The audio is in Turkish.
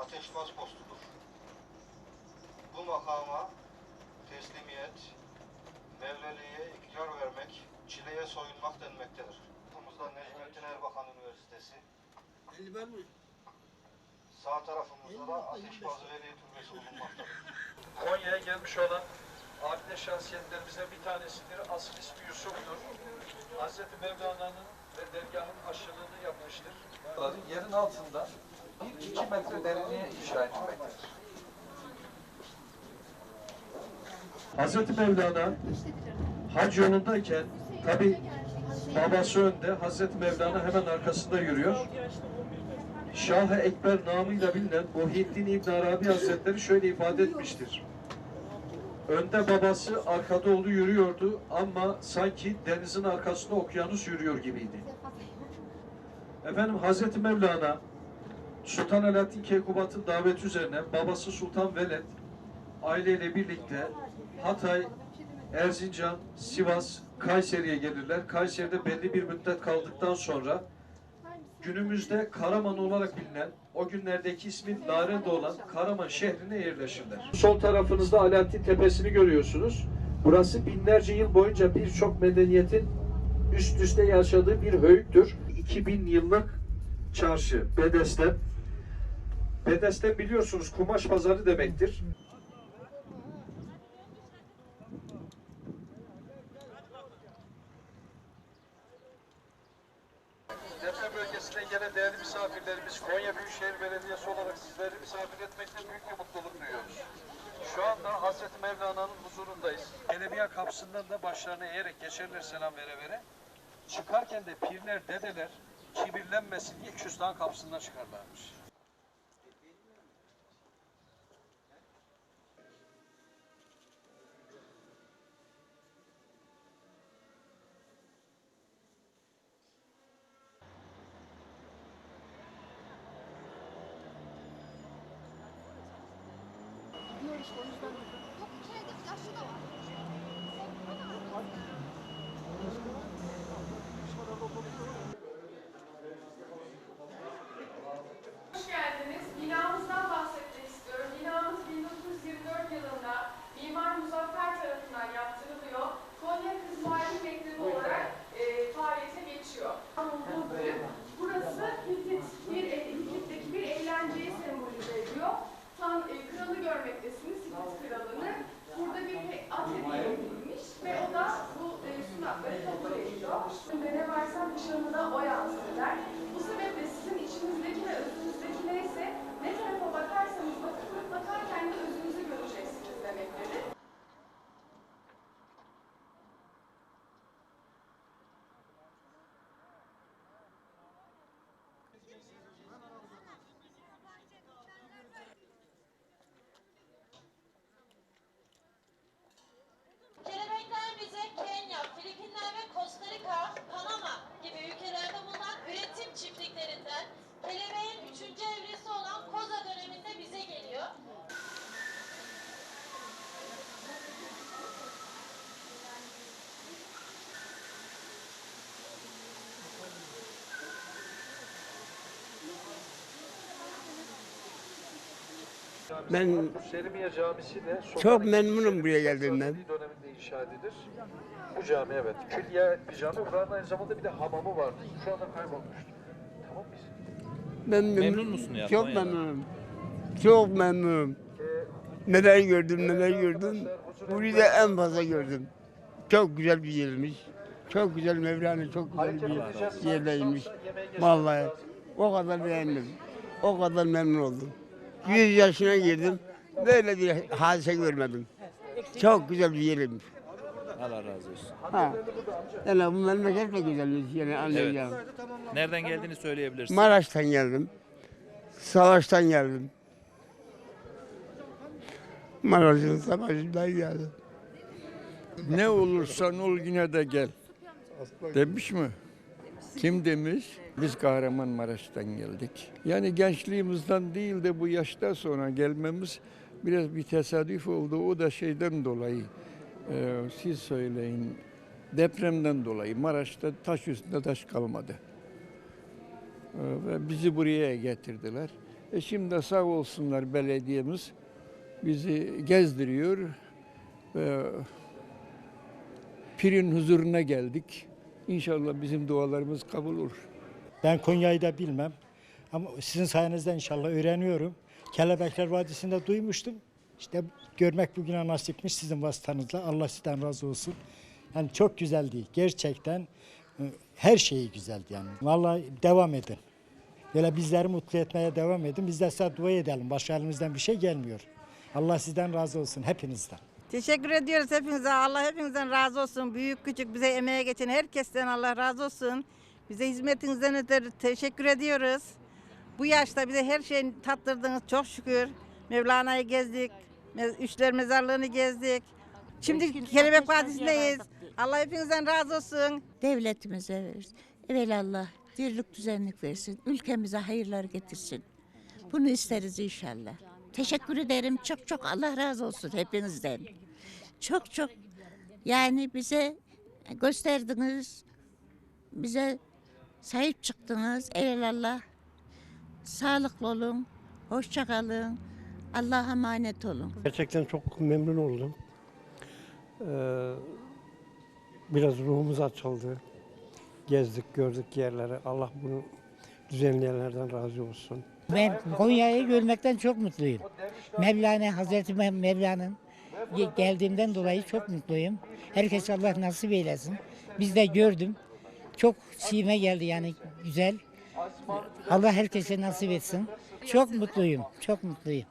Ateşbaz postudur. Bu makama teslimiyet, Mevleli'ye ikrar vermek, çileye soyunmak denmektedir. Kapımızda Necmettin Erbakan Üniversitesi. Sağ tarafımızda da Ateşbazı Veli Türbesi bulunmaktadır. Konya'ya gelmiş olan abide şahsiyetlerimizden bir tanesidir. Asıl ismi Yusuf'tur. Hazreti Mevlana'nın ve dergahın aşılığını yapmıştır. Yerin altında bir iki metre derinliğe inşa etmektedir. Hazreti Mevlana hac yolundayken tabi babası önde, Hazreti Mevlana hemen arkasında yürüyor. Şah-ı Ekber namıyla bilinen Muhyiddin İbn Arabi Hazretleri şöyle ifade etmiştir. Önde babası, arkada oğlu yürüyordu ama sanki denizin arkasında okyanus yürüyor gibiydi. Efendim Hazreti Mevlana Sultan Alaaddin Keykubat'ın daveti üzerine babası Sultan Veled aileyle birlikte Hatay, Erzincan, Sivas, Kayseri'ye gelirler. Kayseri'de belli bir müddet kaldıktan sonra günümüzde Karaman olarak bilinen o günlerdeki ismi Nare'de olan Karaman şehrine yerleşirler. Sol tarafınızda Alaaddin Tepesi'ni görüyorsunuz. Burası binlerce yıl boyunca birçok medeniyetin üst üste yaşadığı bir höyüktür. 2000 yıllık çarşı Bedesten. Bedesten biliyorsunuz kumaş pazarı demektir. Deprem bölgesine gelen değerli misafirlerimiz Konya Büyükşehir Belediyesi olarak sizleri misafir etmekte büyük bir mutluluk duyuyoruz. Şu anda Hazreti Mevlana'nın huzurundayız. Elebiya kapısından da başlarını eğerek geçerler selam vere vere. Çıkarken de pirler, dedeler kibirlenmesin diye küstahın kapısından çıkarlarmış. Yok içeride Ben Selimiye Camisi de Sultan Çok memnunum buraya geldiğimden. Fatihliği döneminde inşa edilir. Bu cami evet. Külliye bir cami. Buranın aynı zamanda bir de hamamı vardı. Şu anda kaybolmuştur. Tamam mıyız? ben Memnun musun ya Çok Konya'dan? memnunum. Çok memnunum. Neler gördüm, neler gördüm. Burayı da en fazla gördüm. Çok güzel bir yermiş. Çok güzel Mevlana, çok güzel bir yerdeymiş. Vallahi o kadar beğendim. O kadar memnun oldum. 100 yaşına girdim. Böyle bir hadise görmedim. Çok güzel bir yermiş. Allah razı olsun. Ha. Yani bu memleket de güzelmiş yani anlayacağım. Nereden geldiğini söyleyebilirsin. Maraş'tan geldim. Savaş'tan geldim. Maraş'ın savaşından geldim. Ne olursan ol yine de gel. Demiş mi? Kim demiş? Biz Kahramanmaraş'tan geldik. Yani gençliğimizden değil de bu yaştan sonra gelmemiz biraz bir tesadüf oldu. O da şeyden dolayı. Ee, siz söyleyin. Depremden dolayı Maraş'ta taş üstünde taş kalmadı. Ee, Ve bizi buraya getirdiler. E şimdi sağ olsunlar belediyemiz bizi gezdiriyor ve pirin huzuruna geldik. İnşallah bizim dualarımız kabul olur. Ben Konya'yı da bilmem. Ama sizin sayenizde inşallah öğreniyorum. Kelebekler Vadisi'nde duymuştum. İşte görmek bugüne nasipmiş sizin vasıtanızla. Allah sizden razı olsun. Yani çok güzeldi. Gerçekten e, her şeyi güzeldi yani. Vallahi devam edin. Böyle bizleri mutlu etmeye devam edin. Biz de size dua edelim. Başka elimizden bir şey gelmiyor. Allah sizden razı olsun hepinizden. Teşekkür ediyoruz hepinize. Allah hepinizden razı olsun. Büyük küçük bize emeğe geçen herkesten Allah razı olsun. Bize hizmetinizden ötürü teşekkür ediyoruz. Bu yaşta bize her şeyi tattırdınız çok şükür. Mevlana'yı gezdik. Üçler mezarlığını gezdik. Şimdi Kelebek Vadisi'ndeyiz. Allah hepinizden razı olsun. devletimize versin. Evelallah dirlik düzenlik versin. Ülkemize hayırlar getirsin. Bunu isteriz inşallah. Teşekkür ederim. Çok çok Allah razı olsun hepinizden. Çok çok yani bize gösterdiniz. Bize sahip çıktınız. Evelallah. Sağlıklı olun. Hoşça kalın. Allah'a emanet olun. Gerçekten çok memnun oldum. Ee, biraz ruhumuz açıldı. Gezdik, gördük yerleri. Allah bunu düzenleyenlerden razı olsun. Ben Konya'yı görmekten çok mutluyum. Mevlana, Hazreti Mev- Mevlana'nın ge- geldiğimden dolayı çok mutluyum. Herkes Allah nasip eylesin. Biz de gördüm. Çok sime geldi yani güzel. Allah herkese nasip etsin. Çok mutluyum, çok mutluyum.